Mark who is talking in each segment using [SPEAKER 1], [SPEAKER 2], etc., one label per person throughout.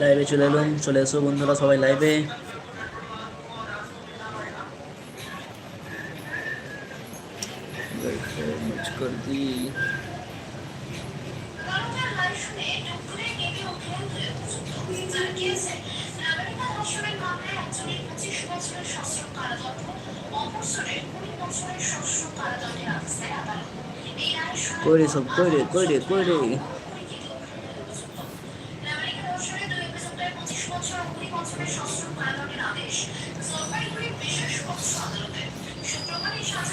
[SPEAKER 1] লাইভে চলে এলাম চলে এসো বন্ধুরা সবাই লাইভে कर दी করে সব করে করে করে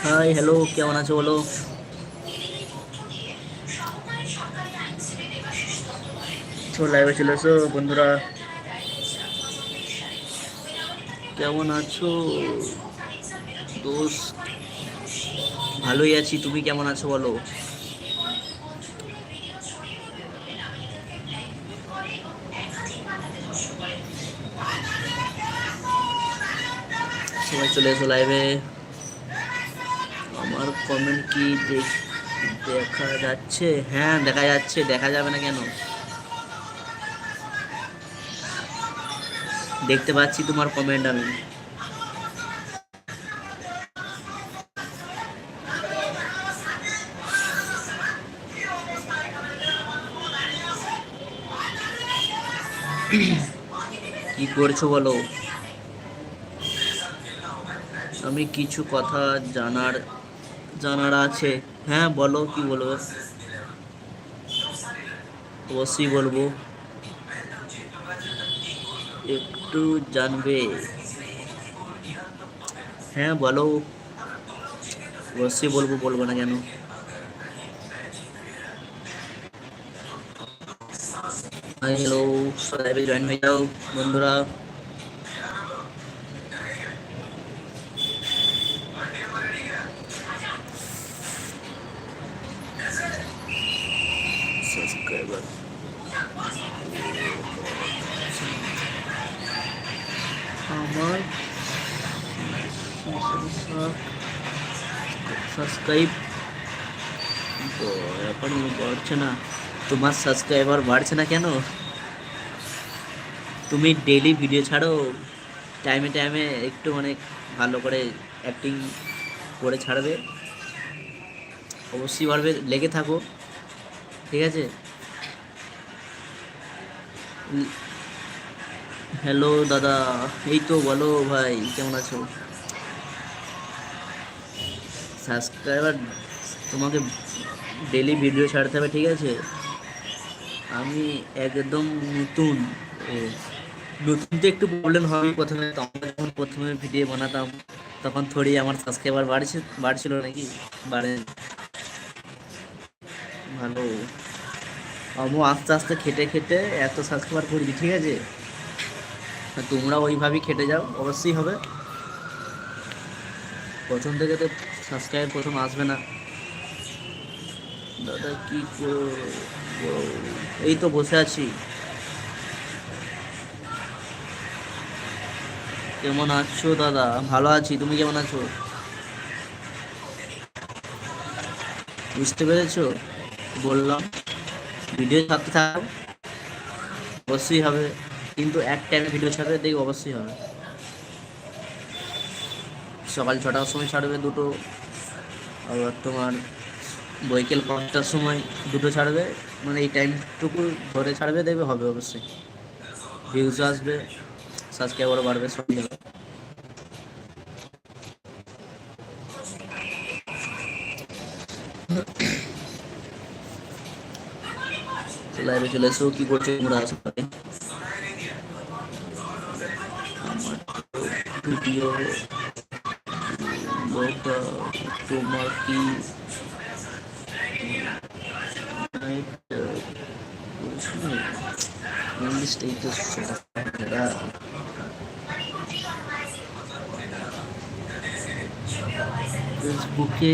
[SPEAKER 1] হাই হ্যালো কেমন আছো বলো? তো লাইভে চলে বন্ধুরা কেমন আছো? দোষ ভালোই আছি। তুমি কেমন আছো বলো? সবাই চলে এসো লাইভে আমার কমেন্ট কি দেখা যাচ্ছে? হ্যাঁ দেখা যাচ্ছে। দেখা যাবে না কেন? দেখতে পাচ্ছি তোমার কমেন্ট আমি। কি করছ বলো? আমি কিছু কথা জানার জানার আছে। হ্যাঁ বলো কি বলব? অবশ্যই বলব। একটু জানবে। হ্যাঁ বলো। অবশ্যই বলব বলব না কেন? হ্যালো সবাই জয়েন হয়ে যাও, বন্ধুরা সাবস্ক্রাইবার আমার সাবস্ক্রাইব তো এখন বাড়ছে না তোমার সাবস্ক্রাইবার বাড়ছে না কেন তুমি ডেলি ভিডিও ছাড়ো টাইমে টাইমে একটু মানে ভালো করে অ্যাক্টিং করে ছাড়বে অবশ্যই বাড়বে লেগে থাকো ঠিক আছে হ্যালো দাদা এই তো বলো ভাই কেমন আছো সাবস্ক্রাইবার, তোমাকে ডেলি ভিডিও ছাড়তে হবে, ঠিক আছে? আমি একদম নতুন নতুন তো একটু প্রবলেম হবে। প্রথমে আমরা যখন প্রথমে ভিডিও বানাতাম, তখন থোড়ি আমার সাবস্ক্রাইবার বাড়ছে, বাড়ছিল নাকি? বাড়ে ভালো। আমি আস্তে আস্তে খেটে খেটে এত সাবস্ক্রাইবার করেছি, ঠিক আছে? তোমরা ওইভাবেই খেটে যাও, অবশ্যই হবে। প্রথম থেকে তো সাবস্ক্রাইব প্রথম আসবে না। দাদা, কি এই তো বসে আছি। কেমন আছো দাদা? ভালো আছি। তুমি কেমন আছো? বুঝতে পেরেছ? বললাম ভিডিও ছাড়তে থাকো। অবশ্যই হবে। কিন্তু এক টাইমে ভিডিও ছাড়বে দেখি অবশ্যই হবে। সকাল ছটার সময় ছাড়বে দুটো। আবার তোমার বৈকাল পাঁচটার সময় দুটো ছাড়বে। মানে এই টাইমটুকু ধরে ছাড়বে, দেখবে হবে অবশ্যই। ভিউজ আসবে সাবস্ক্রাইবারও বাড়বে সব লাইভে চলে এসো, কি করছ তোমরা? আসলে ভিডিও তোমার কি ইংলিশটা ফেসবুকে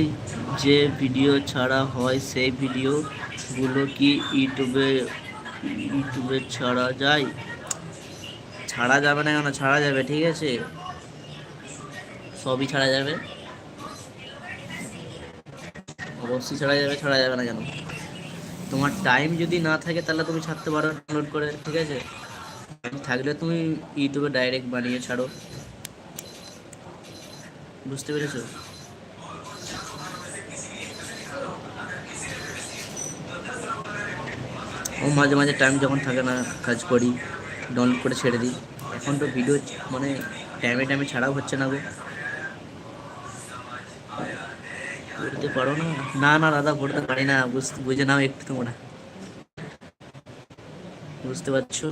[SPEAKER 1] যে ভিডিও ছাড়া হয়, সেই ভিডিওগুলো কি ইউটিউবে ইউটিউবে ছাড়া যায়? ছাড়া যাবে না কেন? ছাড়া যাবে, ঠিক আছে? সবই ছাড়া যাবে? অবশ্যই ছাড়া যাবে ছাড়া যাবে না কেন? তোমার টাইম যদি না থাকে, তাহলে তুমি ছাড়তে পারো ডাউনলোড করে, ঠিক আছে? থাকলে তুমি ইউটিউবে ডাইরেক্ট বানিয়ে ছাড়ো। বুঝতে পেরেছ? ও, মাঝে মাঝে টাইম যখন থাকে না, কাজ করি ডাউনলোড করে ছেড়ে দিই। এখন তো ভিডিও মানে টাইমে টাইমে ছাড়াও হচ্ছে না গো। পড়তে পারো না? না না দাদা পড়তে পারি না। বুঝ- বুঝে নাও একটু তোমরা। বুঝতে পারছ?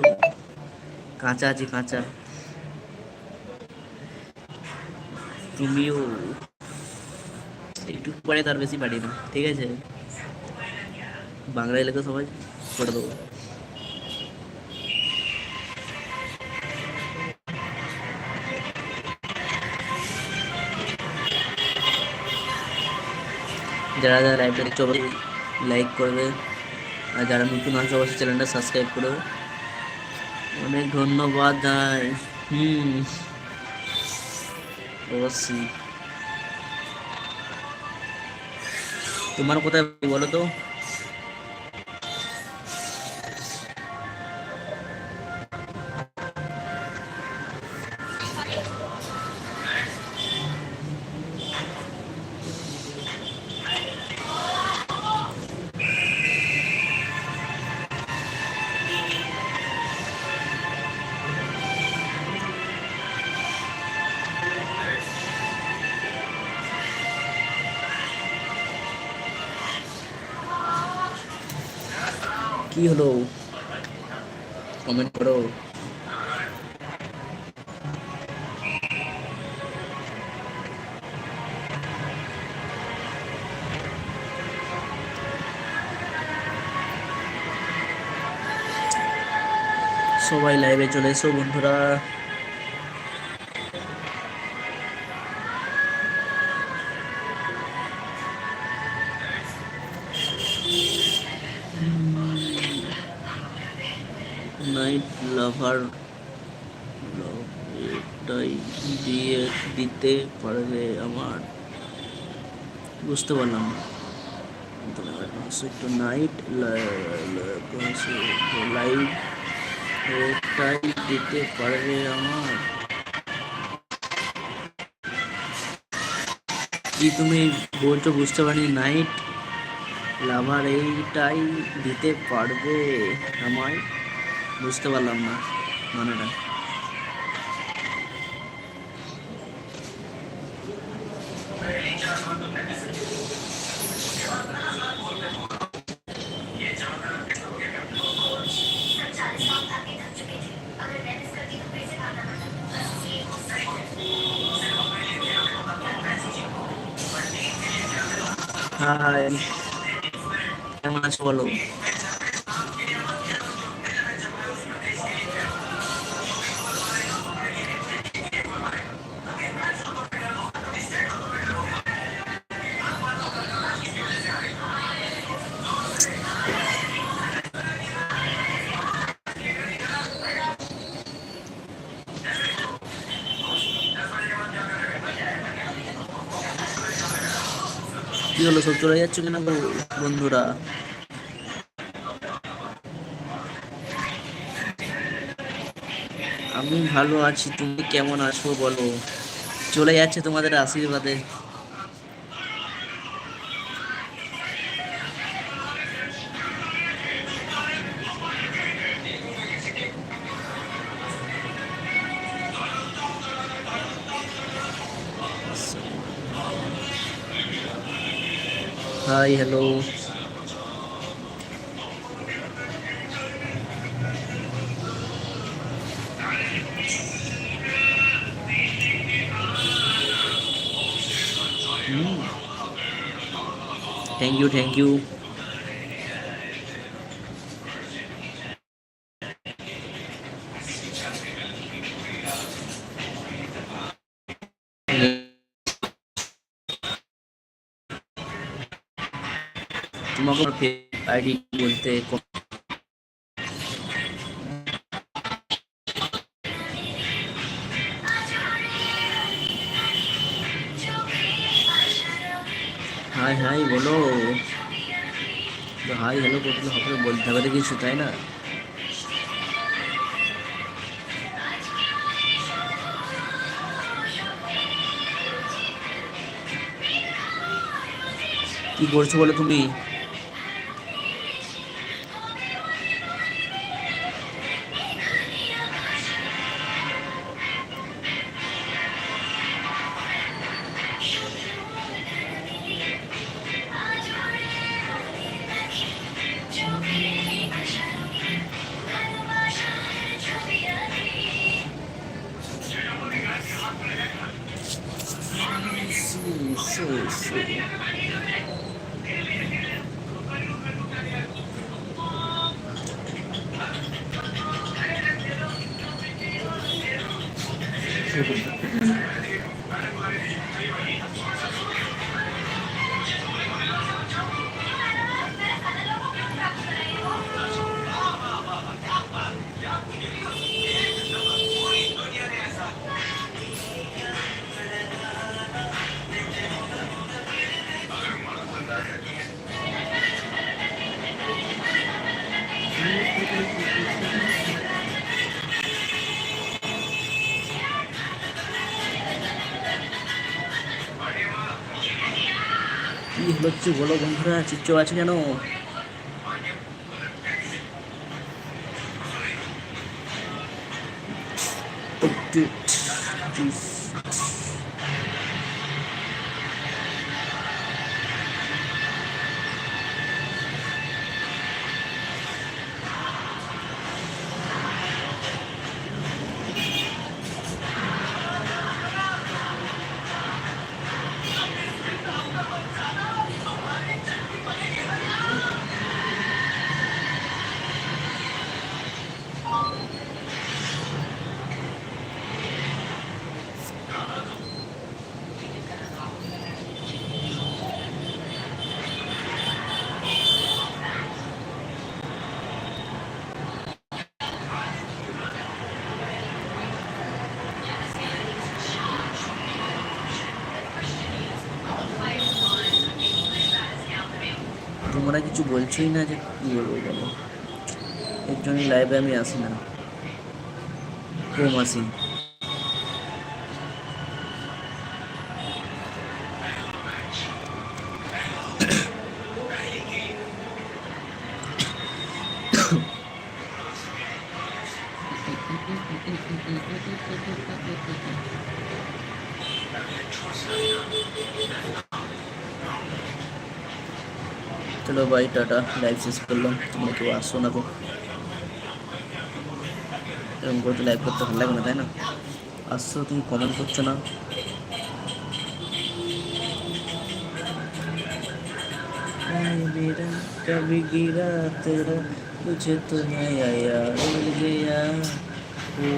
[SPEAKER 1] কাঁচা আছি, কাঁচা। তুমিও একটু পরে তার বেশি পারি না, ঠিক আছে? বাংলা এলাকা সবাই করে দেবো। যারা যারা লাইভটা দেখছ অবশ্যই লাইক করবে। আর যারা নতুন আছে অবশ্যই চ্যানেলটা সাবস্ক্রাইব করবে অনেক ধন্যবাদ ভাই হুম। অবশ্যই। তোমার কোথায় বলো তো? কি হলো? কমেন্ট করো। সবাই লাইভে চলে এসো বন্ধুরা। নাইট লাভার এটাই দিয়ে দিতে পারবে আমার। বুঝতে পারলাম একটু নাইট লাইভ এটাই দিতে পারবে আমার। কি তুমি বলছো বুঝতে পারিনি? নাইট লাভার এইটাই দিতে পারবে আমায়। বুঝতে পারলাম না মানেটা হাই কেমন আছো বলো কি হলো? সব চলে যাচ্ছে কিনা বন্ধুরা? আমি ভালো আছি, তুমি কেমন আছো বলো? চলে যাচ্ছে তোমাদের আশীর্বাদে। Hi, hello. Hmm. Thank you, thank you. ID বলতে হাই হাই বলো। হাই হ্যালো করতে হবে বলতে হবে কিছু তাই না? কি করছ বলো তুমি? Peace. হচ্ছে বলো বন্ধুরা চিচ্চ আছে কেন একটু তোমরা কিছু বলছোই না যে কি বলব বলো এর জন্য লাইভে আমি আসি না কম আসি চলো বাই টাটা লাইভ শেষ করলাম তোমরা কেউ আসো না গো এরকম করে লাইভ করতে ভালো লাগে না তাই না আসছো তুমি কমেন্ট করছো না मेरा कभी गिरा तेरा तुझे तो नहीं आया मिल गया ओ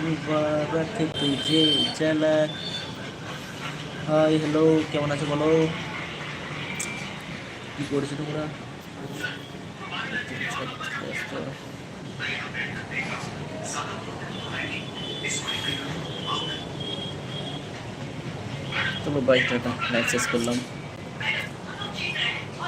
[SPEAKER 1] मुबारक तुझे चला হাই হ্যালো কেমন আছো বলো কি করেছ তোমরা? চলো বাইকটা লাইভ শেষ করলাম।